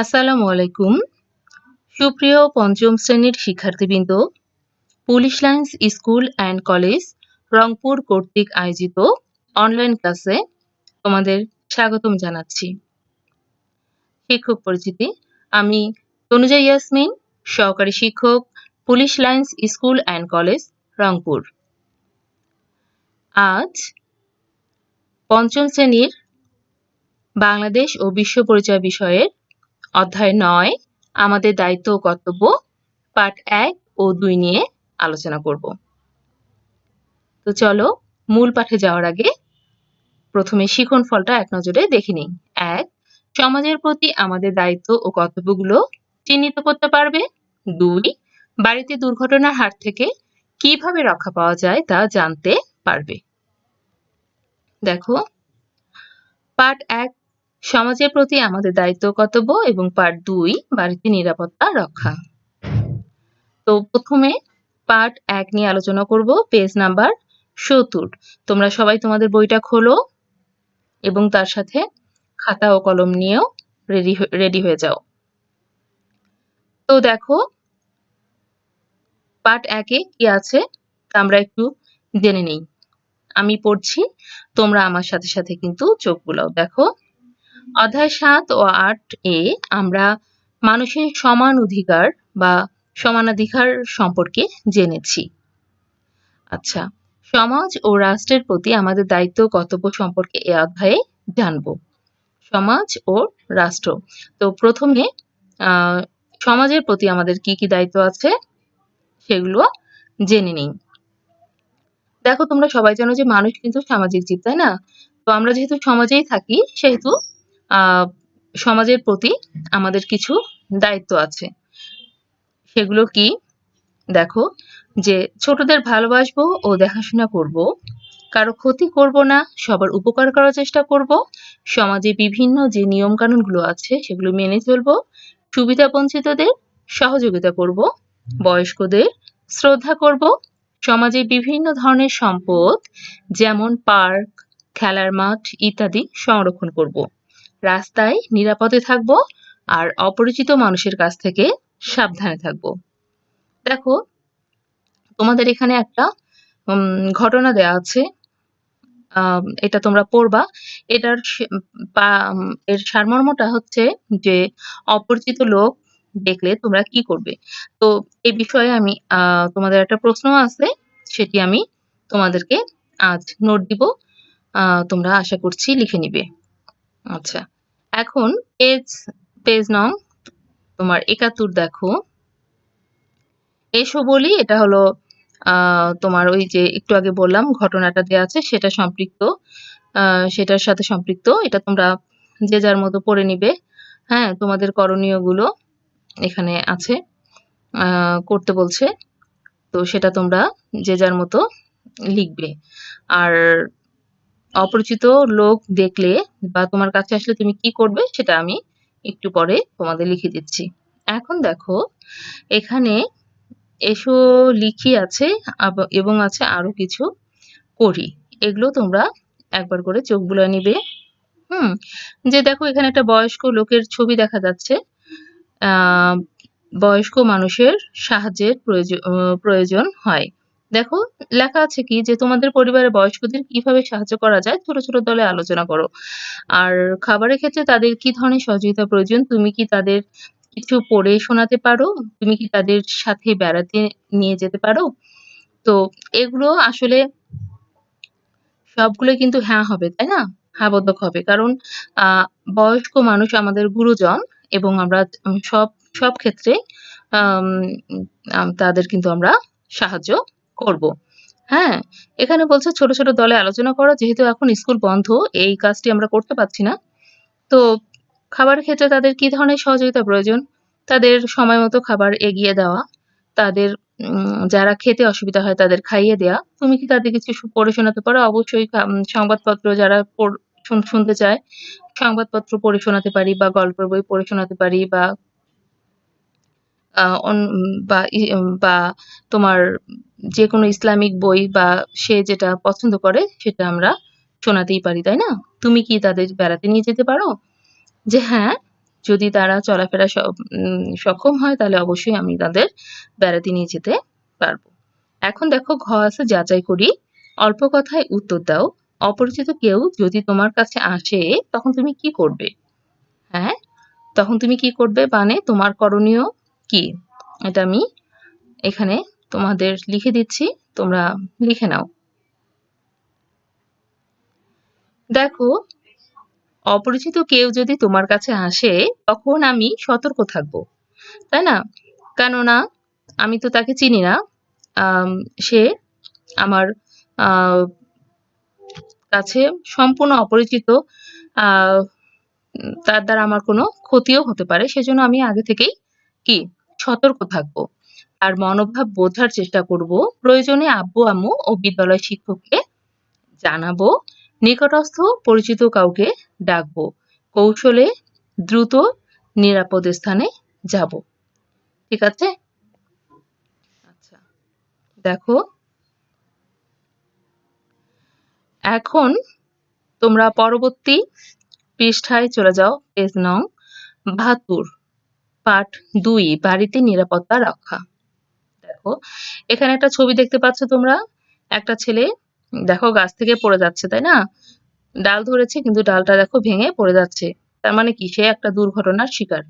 আসসালামু আলাইকুম। সুপ্রিয় পঞ্চম শ্রেণির শিক্ষার্থীবৃন্দ, police lines school and college Rangpur কর্তৃক আয়োজিত অনলাইন ক্লাসে তোমাদের স্বাগতম জানাচ্ছি। শিক্ষক পরিচিতি, আমি তনুজা ইয়াসমিন, সহকারী শিক্ষক, police lines school and college Rangpur. আজ পঞ্চম শ্রেণির বাংলাদেশ ও বিশ্ব পরিচয় বিষয়ের অধ্যায় নয়, আমাদের দায়িত্ব ও কর্তব্য, পাঠ এক ও দুই নিয়ে আলোচনা করব। তো চলো, মূল পাঠে যাওয়ার আগে প্রথমে শিখন ফলটা এক নজরে দেখে নিই। এক, সমাজের প্রতি আমাদের দায়িত্ব ও কর্তব্যগুলো চিহ্নিত করতে পারবে। দুই, বাড়িতে দুর্ঘটনার হাত থেকে কীভাবে রক্ষা পাওয়া যায় তা জানতে পারবে। দেখো পার্ট এক সমাজের প্রতি আমাদের দায়িত্ব কর্তব্য এবং পার্ট দুই, বাড়িতে নিরাপত্তা রক্ষা। তো প্রথমে পার্ট এক নিয়ে আলোচনা করব পেজ নাম্বার সত্তর। তোমরা সবাই তোমাদের বইটা খোলো এবং তার সাথে খাতা ও কলম নিয়েও রেডি রেডি হয়ে যাও। তো দেখো পার্ট একে কি আছে? তা আমরা একটু জেনে নেই। আমি পড়ছি, তোমরা আমার সাথে সাথে কিন্তু চোখ বুলাও। দেখো অধ্যায় সাত ও আট এ আমরা মানুষের সমান অধিকার বা সমানাধিকার সম্পর্কে জেনেছি। আচ্ছা সমাজ ও রাষ্ট্রের প্রতি আমাদের দায়িত্ব কর্তব্য সম্পর্কে এ অধ্যায়ে জানব। সমাজ ও রাষ্ট্র। তো প্রথমে সমাজের প্রতি আমাদের কি কি দায়িত্ব আছে সেগুলো জেনে নিই। দেখো তোমরা সবাই জানো যে মানুষ কিন্তু সামাজিক জীব, তাই না? তো আমরা যেহেতু সমাজেই থাকি, সেহেতু সমাজের প্রতি আমাদের কিছু দায়িত্ব আছে। সেগুলো কি? দেখো, যে ছোটদের ভালোবাসবো ও দেখাশোনা করব। কারও ক্ষতি করব না, সবার উপকার করার চেষ্টা করব। সমাজে বিভিন্ন যে নিয়ম কানুনগুলো আছে, সেগুলো মেনে চলবো। সুবিধা বঞ্চিতদের সহযোগিতা করব। বয়স্কদের শ্রদ্ধা করব। সমাজে বিভিন্ন ধরনের সম্পদ, যেমন পার্ক, খেলার মাঠ ইত্যাদি সংরক্ষণ করব। রাস্তায় নিরাপদে থাকব আর অপরিচিত মানুষের কাছ থেকে সাবধানে থাকব। দেখো, তোমাদের এখানে একটা ঘটনা দেয়া আছে। এটা তোমরা পড়বা। এটার এর সারমর্মটা হচ্ছে যে অপরিচিত লোক দেখলে তোমরা কি করবে? তো এই বিষয়ে আমি তোমাদের একটা প্রশ্ন আছে, সেটি আমি তোমাদেরকে আজ নোট দিব। তোমরা আশা করছি লিখে নিবে। আচ্ছা। এখন পেজ পেজ নং, তোমার একাত্তর দেখো। এসো বলি, এটা হলো তোমার ওই যে একটু আগে বললাম, ঘটনাটা দেওয়া আছে সেটা সম্পৃক্ত সেটার সাথে সম্পৃক্ত। এটা তোমরা যে যার মতো পড়ে নিবে। হ্যাঁ তোমাদের করণীয়গুলো এখানে আছে করতে বলছে। তো সেটা তোমরা যে যার মতো লিখবে। আর অপরিচিত লোক দেখলে বা তোমার কাছে আসলে তুমি কি করবে সেটা আমি একটু পরে তোমাদের লিখে দিচ্ছি। এখন দেখো, এখানে এসো লিখি আছে এবং আছে আরও কিছু করি। এগুলো তোমরা একবার করে চোখ বুলা নিবে। হুম, যে দেখো এখানে একটা বয়স্ক লোকের ছবি দেখা যাচ্ছে। বয়স্ক মানুষের সাহায্যের প্রয়োজন প্রয়োজন হয়। দেখো, লেখা আছে কি যে, তোমাদের পরিবারের বয়স্কদের কীভাবে সাহায্য করা যায়, ছোট ছোট দলে আলোচনা করো। আর খাবারের ক্ষেত্রে তাদের কি ধরনের সহযোগিতা প্রয়োজন? তুমি কি তাদের কিছু পড়ে শোনাতে পারো? তুমি কি তাদের সাথে বেড়াতে নিয়ে যেতে পারো? তো এগুলো আসলে সবগুলো কিন্তু হ্যাঁ হবে, তাই না? হ্যাঁ হবে। কারণ বয়স্ক মানুষ আমাদের গুরুজন এবং আমরা সব সব ক্ষেত্রে তাদের কিন্তু আমরা সাহায্য করব। হ্যাঁ এখানে বলছে ছোট ছোট দলে আলোচনা করো, যেহেতু এখন স্কুল বন্ধ, এই কাজটি আমরা করতে পারছি না। তো খাবার ক্ষেত্রে তাদের কি ধরনের সহযোগিতা প্রয়োজন? তাদের সময় মতো খাবার এগিয়ে দেওয়া, তাদের যারা খেতে অসুবিধা হয় তাদের খাইয়ে দেওয়া তুমি কি তাদের কিছু পড়ে শোনাতে পারো? অবশ্যই সংবাদপত্র যারা শুনতে চায়, সংবাদপত্র পড়ে শোনাতে পারি বা গল্পের বই পড়ে শোনাতে পারি বা বা তোমার যে কোনো ইসলামিক বই বা সে যেটা পছন্দ করে, সেটা আমরা শোনাতেই পারি, তাই না তুমি কি তাদের বেড়াতে নিয়ে যেতে পারো যে হ্যাঁ যদি তারা চলাফেরা সক্ষম হয়, তাহলে অবশ্যই আমি তাদের বেড়াতে নিয়ে যেতে পারব। এখন দেখো, ঘ আছে, যাচাই করি। অল্প কথায় উত্তর দাও। অপরিচিত কেউ যদি তোমার কাছে আসে, তখন তুমি কি করবে? হ্যাঁ? তখন তুমি কি করবে? মানে তোমার করণীয় কি? এটা আমি এখানে তোমাদের লিখে দিচ্ছি। তোমরা লিখে নাও। দেখো, অপরিচিত কেউ যদি তোমার কাছে আসে তখন আমি সতর্ক থাকব। তাই না? কেননা আমি তো তাকে চিনি না। সে আমার কাছে সম্পূর্ণ অপরিচিত। তার দ্বারা আমার কোনো ক্ষতিও হতে পারে। সেজন্য আমি আগে থেকেই কি? সতর্ক থাকব। আর মনোভাব বোঝার চেষ্টা করব। প্রয়োজনে আব্বু-আম্মু ও বিদ্যালয় শিক্ষককে জানাব। নিকটস্থ পরিচিত কাউকে ডাকবো। কৌশলে দ্রুত নিরাপদ স্থানে যাব। ঠিক আছে? আচ্ছা। দেখো এখন তোমরা পরবর্তী পৃষ্ঠায় চলে যাও। পেজ নং ৭২ পাঠ দুই বাড়িতে নিরাপত্তা রক্ষা। দেখো, এখানে একটা ছবি দেখতে পাচ্ছ তোমরা? একটা ছেলে দেখো গাছ থেকে পড়ে যাচ্ছে, তাই না? ডাল ধরেছে কিন্তু ডালটা দেখো ভেঙে পড়ে যাচ্ছে। তার মানে কি? সে একটা দুর্ঘটনার শিকার।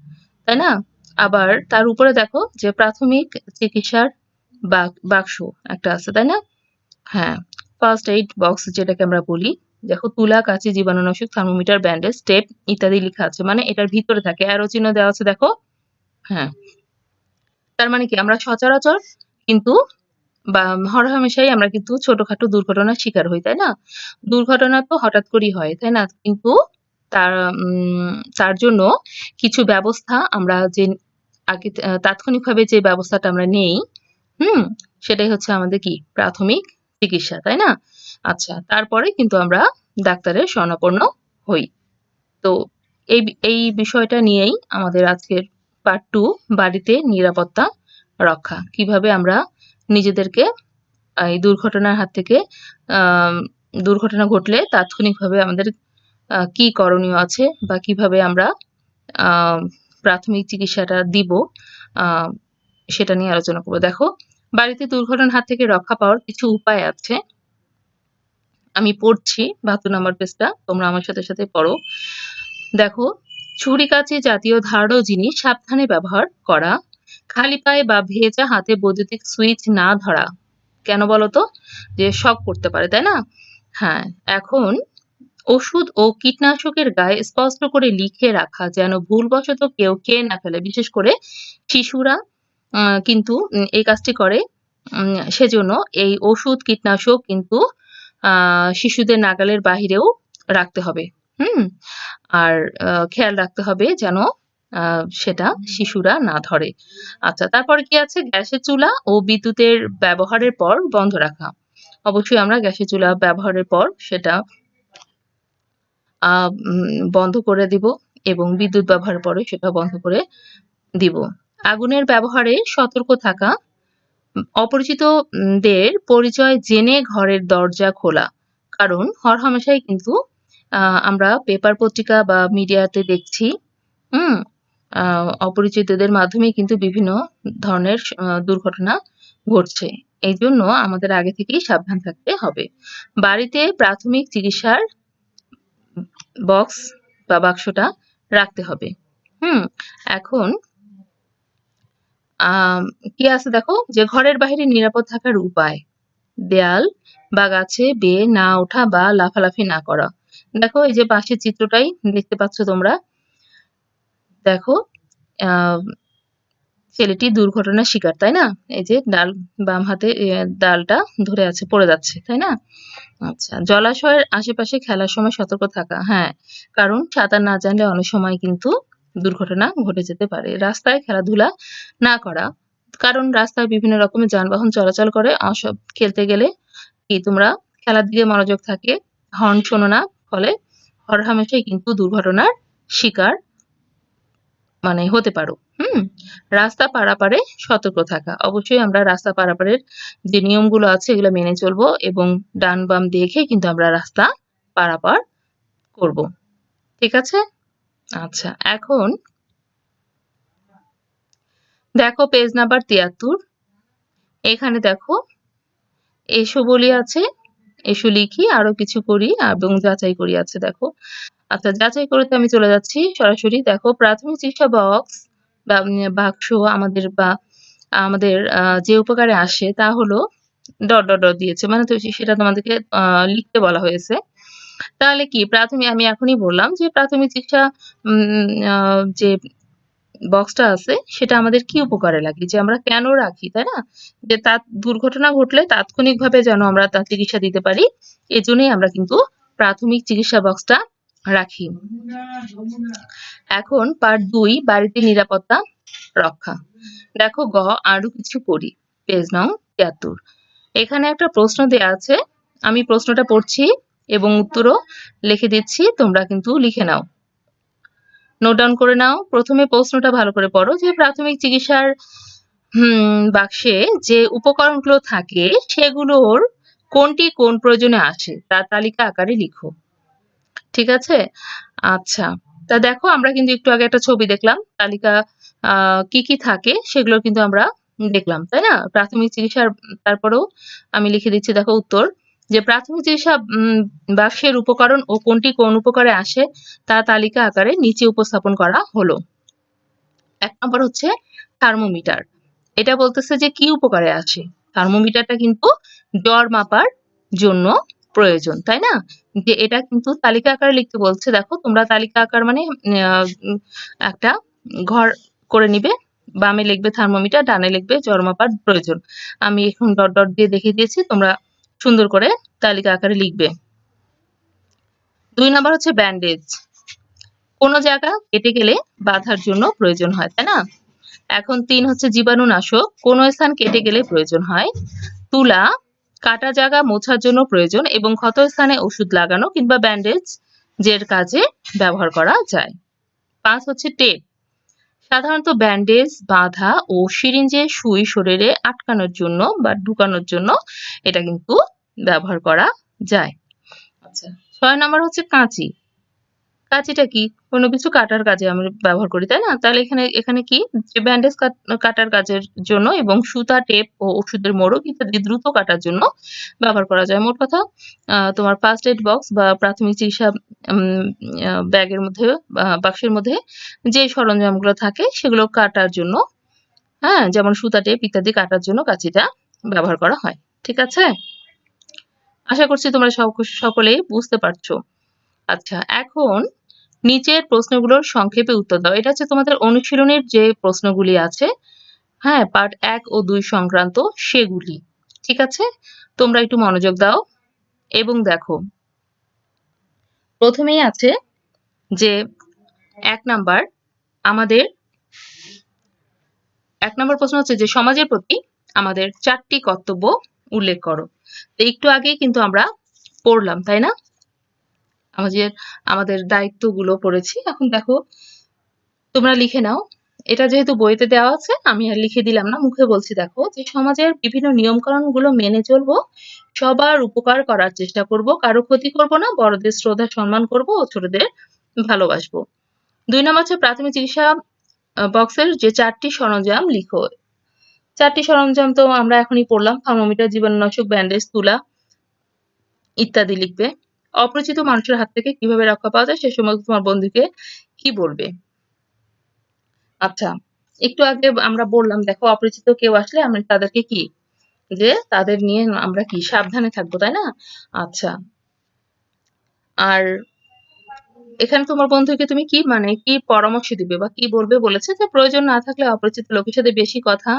তাই না? আবার তার উপরে দেখো যে প্রাথমিক চিকিৎসার বাক্স একটা আছে, তাই না? হ্যাঁ, ফার্স্ট এইড বক্স যেটাকে আমরা বলি। দেখো তুলা, কাঁচি, জীবাণুনাশক, থার্মোমিটার, ব্যান্ডেজ, স্টেপ ইত্যাদি লিখা আছে। মানে এটার ভিতরে থাকে। অ্যারো চিহ্ন দেওয়া আছে দেখো। হ্যাঁ। তার মানে কি? আমরা সচরাচর কিন্তু বা হরহামেশাই আমরা কিন্তু ছোটখাটো দুর্ঘটনার শিকার হই, তাই না? দুর্ঘটনা তো হঠাৎ করেই হয়, তাই না? কিন্তু তার তার জন্য কিছু ব্যবস্থা আমরা যে আগে তাৎক্ষণিকভাবে যে ব্যবস্থাটা আমরা নেই, হুম? সেটাই হচ্ছে আমাদের কি? প্রাথমিক চিকিৎসা, তাই না? আচ্ছা, তারপরে কিন্তু আমরা ডাক্তারের শরণাপন্ন হই। তো এই এই বিষয়টা নিয়েই আমাদের আজকের পার্ট টু বাড়িতে নিরাপত্তা রক্ষা। কীভাবে আমরা নিজেদেরকে এই দুর্ঘটনার হাত থেকে দুর্ঘটনা ঘটলে তাৎক্ষণিকভাবে আমাদের কি করণীয় আছে বা কীভাবে আমরা প্রাথমিক চিকিৎসাটা দিব সেটা নিয়ে আলোচনা করব দেখো, বাড়িতে দুর্ঘটনার হাত থেকে রক্ষা পাওয়ার কিছু উপায় আছে। আমি পড়ছি ৭২ নাম্বার পেজটা। তোমরা আমার সাথে, সাথে পড়ো। দেখো, ছুরি-কাঁচি জাতীয় ধারালো জিনিস সাবধানে ব্যবহার করা। খালি পায়ে বা ভেজা হাতে বৈদ্যুতিক সুইচ না ধরা। কেন বলো তো? যে শক করতে পারে, তাই না? হ্যাঁ, এখন ওষুধ ও কীটনাশকের গায়ে স্পষ্ট করে লিখে রাখা যেন ভুলবশত কেউ খেয়ে না ফেলে। বিশেষ করে শিশুরা কিন্তু এই কাজটি করে। সেজন্য এই ওষুধ, কীটনাশক কিন্তু শিশুদের নাগালের বাহিরেও রাখতে হবে। হুম? আর খেয়াল রাখতে হবে যেন সেটা শিশুরা না ধরে। আচ্ছা, তারপর কি আছে? গ্যাসের চুলা ও বিদ্যুতের ব্যবহারের পর বন্ধ রাখা। অবশ্যই আমরা গ্যাসের চুলা ব্যবহারের পর সেটা বন্ধ করে দিব এবং বিদ্যুৎ ব্যবহারের পরে সেটা বন্ধ করে দিব। আগুনের ব্যবহারে সতর্ক থাকা। উম অপরিচিত উম দের পরিচয় জেনে ঘরের দরজা খোলা। কারণ হরহামেশাই কিন্তু আমরা পেপার পত্রিকা বা মিডিয়াতে দেখছি, হুম? অপরিচিতদের মাধ্যমে কিন্তু বিভিন্ন ধরনের দুর্ঘটনা ঘটছে। এই জন্য আমাদের আগে থেকেই সাবধান থাকতে হবে। বাড়িতে প্রাথমিক চিকিৎসার বক্স বা বাক্সটা রাখতে হবে। হুম? এখন কি আছে দেখো? যে ঘরের বাহিরে নিরাপদ থাকার উপায়। দেয়াল বা গাছে বেয়ে না ওঠা বা লাফালাফি না করা। দেখো এই যে পাশের চিত্রটাই দেখতে পাচ্ছ তোমরা। দেখো, ছেলেটি দুর্ঘটনার শিকার, তাই না? এই যে ডাল বাম হাতে ডালটা ধরে আছে, পড়ে যাচ্ছে, তাই না? আচ্ছা, জলাশয়ের আশেপাশে খেলার সময় সতর্ক থাকা। হ্যাঁ, কারণ সাঁতার না জানলে অনেক সময় কিন্তু দুর্ঘটনা ঘটে যেতে পারে। রাস্তায় খেলাধুলা না করা। কারণ রাস্তায় বিভিন্ন রকমের যানবাহন চলাচল করে। অসব খেলতে গেলে কি তোমরা খেলার দিকে মনোযোগ থাকে, হর্ন শোনো না। ফলে হরহামেশাই কিন্তু দুর্ঘটনার শিকার মানে হতে পারো। হুম? রাস্তা পারাপারে সতর্ক থাকা। অবশ্যই আমরা রাস্তা পারাপারের যে নিয়মগুলো আছে এগুলো মেনে চলবো এবং ডান বাম দেখে কিন্তু আমরা রাস্তা পারাপার করব। ঠিক আছে? আচ্ছা, এখন দেখো পেজ নাম্বার তিয়াত্তর এখানে দেখো এসো বলি আছে এসো লিখি আরও কিছু করি এবং যাচাই করি আছে দেখো আচ্ছা যাচাই করতে আমি চলে যাচ্ছি। সরাসরি দেখো, প্রাথমিক চিকিৎসা বক্স বা বাক্স আমাদের বা, আমাদের যে উপকারে আসে তা হলো ডট ডট ডট দিয়েছে। মানে তো সেটা তোমাদেরকে লিখতে বলা হয়েছে। তাহলে কি, প্রাথমিক, আমি এখনই বললাম যে প্রাথমিক চিকিৎসা যে বক্সটা আছে, সেটা আমাদের কি উপকারে লাগে? যে আমরা কেন রাখি, তাই না? যে তার দুর্ঘটনা ঘটলে তাৎক্ষণিকভাবে যেন আমরা তার চিকিৎসা দিতে পারি, এজন্যই আমরা কিন্তু প্রাথমিক চিকিৎসা বক্সটা রাখি। এখন পার্ট দুই, বাড়িতে নিরাপত্তা রক্ষা। দেখো গ, আরও কিছু পড়ি। পেজ নাও তিয়াত্তর। এখানে একটা প্রশ্ন দেয়া আছে। আমি প্রশ্নটা পড়ছি এবং উত্তরও লিখে দিচ্ছি, তোমরা কিন্তু লিখে নাও। নোট ডাউন করে নাও। প্রথমে প্রশ্নটা ভালো করে পড়ো যে প্রাথমিক চিকিৎসার বাক্সে যে উপকরণগুলো থাকে, সেগুলোর কোনটি কোন প্রয়োজনে আসে? তার তালিকা আকারে লিখো। ঠিক আছে? আচ্ছা। তা দেখো, আমরা কিন্তু একটু আগে একটা ছবি দেখলাম। তালিকা কি কি থাকে সেগুলো কিন্তু আমরা দেখলাম, তাই না? প্রাথমিক চিকিৎসার, তারপরেও আমি লিখে দিচ্ছি, দেখো উত্তর। যে প্রাথমিক চিকিৎসা বাক্সের উপকরণ ও কোনটি কোন উপকারে আসে তা তালিকা আকারে নিচে উপস্থাপন করা হলো। এক নম্বর হচ্ছে থার্মোমিটার। এটা বলতেছে যে কি উপকারে আসে? থার্মোমিটারটা কিন্তু জ্বর মাপার জন্য প্রয়োজন, তাই না? যে এটা কিন্তু তালিকা আকারে লিখতে বলছে, দেখো তোমরা তালিকা আকার মানে একটা ঘর করে নিবে, বামে লিখবে থার্মোমিটার, ডানে লিখবে জ্বর মাপার প্রয়োজন। আমি এখন ডট ডট দিয়ে দেখিয়ে দিয়েছি, তোমরা সুন্দর করে তালিকা আকারে লিখবে। দুই নাম্বার হচ্ছে ব্যান্ডেজ কোনো জায়গা কেটে গেলে বাঁধার জন্য প্রয়োজন হয়, তাই না? এখন তিন হচ্ছে জীবাণুনাশক, কোনো স্থান কেটে গেলে প্রয়োজন হয়। তুলা কাটা জায়গা মোছার জন্য প্রয়োজন এবং ক্ষতস্থানে ওষুধ লাগানো কিংবা ব্যান্ডেজ যের কাজে ব্যবহার করা যায়। পাঁচ হচ্ছে টেপ সাধারণত ব্যান্ডেজ বাধা ও সিরিঞ্জে সুই শরীরে আটকানোর জন্য বা ঢুকানোর জন্য এটা কিন্তু ব্যবহার করা যায়। আচ্ছা ছয় নম্বর হচ্ছে কাঁচি। কাঁচিটা কি? কোনো কিছু কাটার কাজে আমরা ব্যবহার করি, তাই না? তাহলে এখানে এখানে কি? যে ব্যান্ডেজ কাটার কাজের জন্য এবং সুতা, টেপ ও ওষুধের মোড়ক ইত্যাদি দ্রুত কাটার জন্য ব্যবহার করা যায়। মোট কথা তোমার ফার্স্ট এড বক্স বা প্রাথমিক চিকিৎসা ব্যাগের মধ্যে বাক্সের মধ্যে যে সরঞ্জামগুলো থাকে সেগুলো কাটার জন্য হ্যাঁ যেমন সুতা, টেপ ইত্যাদি কাটার জন্য কাঁচিটা ব্যবহার করা হয়। ঠিক আছে? আশা করছি তোমরা সক- সকলেই বুঝতে পারছ। আচ্ছা এখন নিচের প্রশ্নগুলোর সংক্ষেপে উত্তর দাও। এটা হচ্ছে তোমাদের অনুশীলনের যে প্রশ্নগুলি আছে হ্যাঁ পার্ট এক ও দুই সংক্রান্ত সেগুলি। ঠিক আছে? তোমরা একটু মনোযোগ দাও এবং দেখো। প্রথমেই আছে যে এক নাম্বার, আমাদের এক নম্বর প্রশ্ন হচ্ছে যে সমাজের প্রতি আমাদের চারটি কর্তব্য উল্লেখ করো। একটু আগেই কিন্তু আমরা পড়লাম, তাই না? আমাদের আমাদের দায়িত্বগুলো পড়েছি। এখন দেখো, তোমরা লিখে নাও। এটা যেহেতু বইতে দেওয়া আছে, আমি আর লিখে দিলাম না, মুখে বলছি দেখো যে সমাজের বিভিন্ন নিয়মকানুনগুলো মেনে চলবো, সবার উপকার করার চেষ্টা করব, কারও ক্ষতি করব না, বড়দের শ্রদ্ধা, সম্মান করব ও ছোটদের ভালোবাসবো। দুই নম্বর হচ্ছে প্রাথমিক চিকিৎসা বক্সের যে চারটি সরঞ্জাম লিখো। চারটি সরঞ্জাম তো আমরা এখনই পড়লাম, থার্মোমিটার, জীবাণুনাশক, ব্যান্ডেজ, তুলা ইত্যাদি লিখবে। অপরিচিত মানুষের হাত থেকে কীভাবে রক্ষা পাওয়া যায় সে সময় তোমার বন্ধুকে কি বলবে? আচ্ছা একটু আগে আমরা বললাম, দেখো, অপরিচিত কেউ আসলে আমরা তাদেরকে কি? যে তাদের নিয়ে আমরা কি সাবধানে থাকব, তাই না? আচ্ছা আর এখানে তোমার বন্ধুকে তুমি কি মানে কি পরামর্শ দিবে বা কি বলবে? বলেছে যে প্রয়োজন না থাকলে অপরিচিত লোকের সাথে বেশি কথা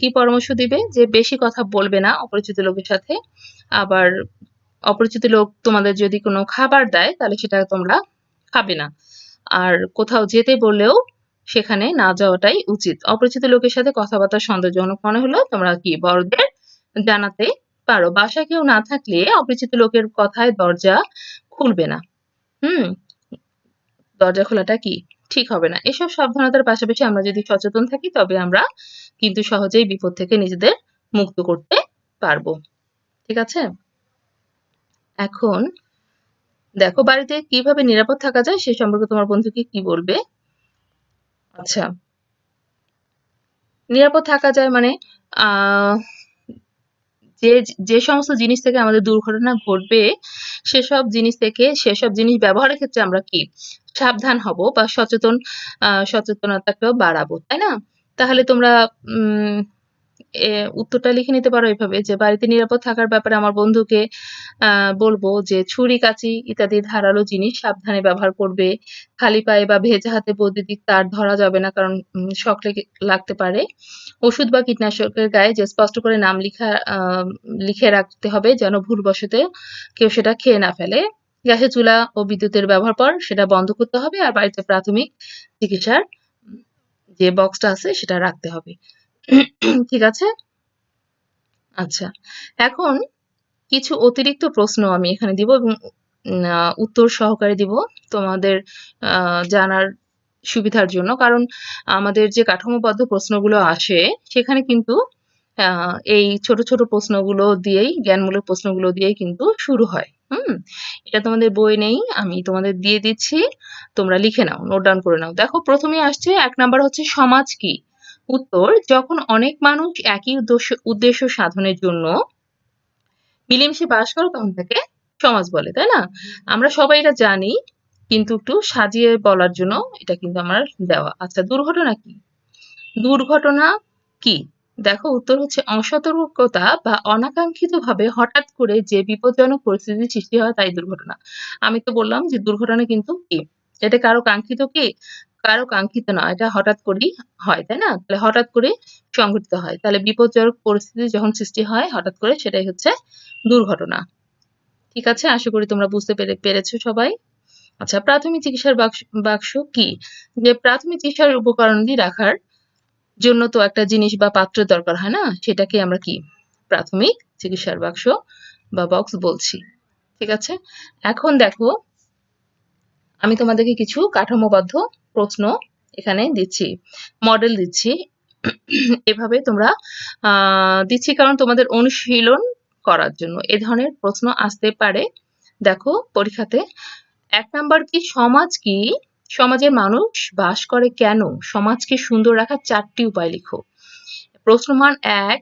কি পরামর্শ দিবে? যে বেশি কথা বলবে না অপরিচিত লোকের সাথে, আবার অপরিচিত লোক তোমাদের যদি কোনো খাবার দেয়, তাহলে সেটা তোমরা খাবে না। আর কোথাও যেতে বললেও সেখানে না যাওয়াটাই উচিত। অপরিচিত লোকের সাথে কথাবার্তা সন্দেহজনক মনে হলো তোমরা কি বড়দের জানাতে পারো। বাসায় কেউ না থাকলে অপরিচিত লোকের কথায় দরজা খুলবে না। হুম, দরজা খোলাটা কি? ঠিক হবে না। এসব সাবধানতার পাশাপাশি আমরা যদি সচেতন থাকি, তবে আমরা কিন্তু সহজেই বিপদ থেকে নিজেদের মুক্ত করতে পারব। ঠিক আছে? এখন দেখো বাড়িতে কীভাবে নিরাপদ থাকা যায় সে সম্পর্কে তোমার বন্ধুকে কি বলবে? আচ্ছা। নিরাপদ থাকা যায় মানে যে যে সমস্ত জিনিস থেকে আমাদের দুর্ঘটনা ঘটবে, সেসব জিনিস থেকে, সেসব জিনিস ব্যবহারের ক্ষেত্রে আমরা কি? সাবধান হব বা সচেতন সচেতনতাকেও বাড়াবো, তাই না? তাহলে তোমরা উত্তরটা লিখে নিতে পারো এভাবে, যে বাড়িতে নিরাপদ থাকার ব্যাপারে আমার বন্ধুকে বলব যে ছুরি, কাঁচি ইত্যাদি ধারালো জিনিস সাবধানে ব্যবহার করবে। খালি পায়ে বা ভেজা হাতে বৈদ্যুতিক তার ধরা যাবে না, কারণ লেগে লাগতে পারে। ওষুধ বা কীটনাশকের গায়ে যে স্পষ্ট করে নাম লিখা লিখে রাখতে হবে যেন ভুলবশত কেউ সেটা খেয়ে না ফেলে। গ্যাসের চুলা ও বিদ্যুতের ব্যবহার পর সেটা বন্ধ করতে হবে আর বাড়িতে প্রাথমিক চিকিৎসার যে বক্সটা আছে সেটা রাখতে হবে। ঠিক আছে? আচ্ছা এখন কিছু অতিরিক্ত প্রশ্ন আমি এখানে দিব এবং উত্তর সহকারে দিব তোমাদের জানার সুবিধার জন্য। কারণ আমাদের যে কাঠামোবদ্ধ প্রশ্নগুলো আসে, সেখানে কিন্তু এই ছোট ছোট প্রশ্নগুলো দিয়েই, জ্ঞানমূলক প্রশ্নগুলো দিয়েই কিন্তু শুরু হয়। হুম? এটা তোমাদের বই নেই, আমি তোমাদের দিয়ে দিচ্ছি। তোমরা লিখে নাও, নোট ডাউন করে নাও। দেখো প্রথমে আসছে এক নাম্বার হচ্ছে সমাজ কি? উত্তর, যখন অনেক মানুষ একই উদ্দেশ্য উদ্দেশ্য সাধনের জন্য মিলেমিশে বাস করে, তখন তাকে সমাজ বলে, তাই না? আমরা সবাই এটা জানি, কিন্তু একটু সাজিয়ে বলার জন্য এটা কিন্তু আমার দেওয়া। আচ্ছা দুর্ঘটনা কি? দুর্ঘটনা কি? দেখো, উত্তর হচ্ছে অসতর্কতা বা অনাকাঙ্ক্ষিতভাবে হঠাৎ করে যে বিপজ্জনক পরিস্থিতি সৃষ্টি হয়, তাই দুর্ঘটনা। আমি তো বললাম যে দুর্ঘটনা কিন্তু কি? এটা কারও কাঙ্ক্ষিত কি? কারও কাঙ্ক্ষিত না, এটা হঠাৎ করেই হয়, তাই না? তাহলে হঠাৎ করে সংঘটিত হয়। তাহলে বিপজ্জনক পরিস্থিতি যখন সৃষ্টি হয়, হঠাৎ করে সেটাই হচ্ছে দুর্ঘটনা। ঠিক আছে? আশা করি তোমরা বুঝতে পেরে, পেরেছ সবাই। আচ্ছা প্রাথমিক চিকিৎসার বাক্স বাক্স কি? যে প্রাথমিক চিকিৎসার উপকরণটি রাখার জন্য তো একটা জিনিস বা পাত্রের দরকার, হয় না? সেটাকে আমরা কি? প্রাথমিক চিকিৎসার বাক্স বা বক্স বলছি। ঠিক আছে? এখন দেখো, আমি তোমাদেরকে কিছু কাঠামোবদ্ধ প্রশ্ন এখানে দিচ্ছি মডেল দিচ্ছি। এভাবে তোমরা দিচ্ছি কারণ তোমাদের অনুশীলন করার জন্য। এ ধরনের প্রশ্ন আসতে পারে। দেখো, পরীক্ষাতে, এক নাম্বার কি, সমাজ কি? সমাজের মানুষ বাস করে কেন? সমাজকে সুন্দর রাখার চারটি উপায় লিখো। প্রশ্নমান এক,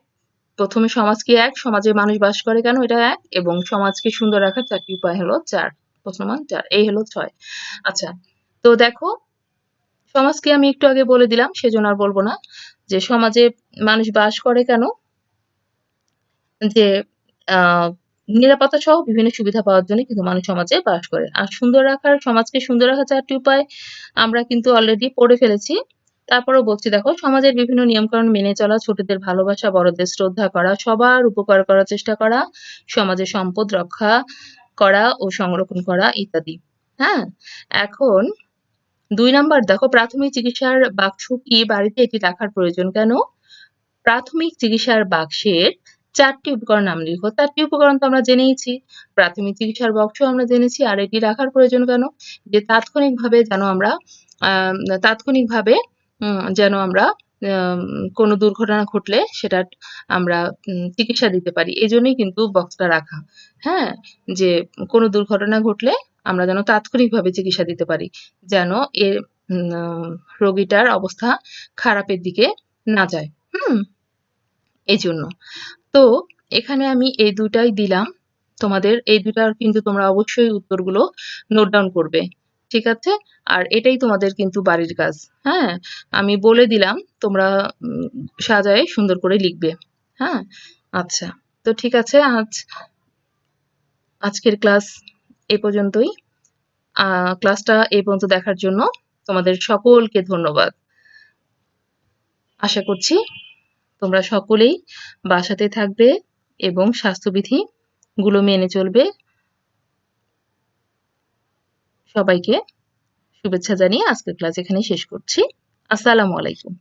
প্রথমে সমাজ কি এক? সমাজের মানুষ বাস করে কেন? এটা এক, এবং সমাজকে সুন্দর রাখার চারটি উপায় হলো চার। প্রশ্নমান চার, এই হলো ছয়। আচ্ছা তো দেখো সমাজকে আমি একটু আগে বলে দিলাম, সেজন্য আর বলব না, যে সমাজে মানুষ বাস করে কেন? যে নিরাপত্তা সহ বিভিন্ন সুবিধা পাওয়ার জন্য কিন্তু মানুষ সমাজে বাস করে। আর সুন্দর রাখার, সমাজকে সুন্দর রাখার চারটি উপায় আমরা কিন্তু অলরেডি পড়ে ফেলেছি। তারপরেও বলছি, দেখো, সমাজের বিভিন্ন নিয়মকানুন মেনে চলা, ছোটদের ভালোবাসা, বড়দের শ্রদ্ধা করা, সবার উপকার করার চেষ্টা করা সমাজের সম্পদ রক্ষা করা ও সংরক্ষণ করা ইত্যাদি। হ্যাঁ? এখন দুই নাম্বার দেখো প্রাথমিক চিকিৎসার বাক্স কি বাড়িতে এটি রাখার প্রয়োজন কেন? প্রাথমিক চিকিৎসার বাক্সের চারটি উপকরণ নাম লিখো। চারটি উপকরণ তো আমরা জেনেইছি। প্রাথমিক চিকিৎসার বক্স আমরা জেনেছি আর এটি রাখার প্রয়োজন কেন? যে তাৎক্ষণিকভাবে যেন আমরা তাৎক্ষণিকভাবে যেন আমরা আম, কোনো দুর্ঘটনা ঘটলে সেটা আমরা চিকিৎসা দিতে পারি। এই জন্যই কিন্তু বক্সটা রাখা। হ্যাঁ? যে কোনো দুর্ঘটনা ঘটলে আমরা যেন তাৎক্ষণিকভাবে চিকিৎসা দিতে পারি, যেন এ রোগীটার অবস্থা খারাপের দিকে না যায়। হুম এই জন্য তো, এখানে আমি এই দুটাই দিলাম। তোমাদের এই দুটার কিন্তু তোমরা অবশ্যই উত্তরগুলো নোট ডাউন করবে, ঠিক আছে? আর এটাই তোমাদের কিন্তু বাড়ির কাজ হ্যাঁ? আমি বলে দিলাম, তোমরা সাজায় সুন্দর করে লিখবে হ্যাঁ? আচ্ছা তো ঠিক আছে, আজ আজকের ক্লাস এ পর্যন্তই। ক্লাসটা এই পর্যন্ত দেখার জন্য তোমাদের সকলকে ধন্যবাদ। আশা করছি তোমরা সকলেই বাসাতে থাকবে এবং স্বাস্থ্যবিধি গুলো মেনে চলবে। সবাইকে শুভেচ্ছা জানিয়ে আজকের ক্লাস এখানেই শেষ করছি। আসসালামু আলাইকুম।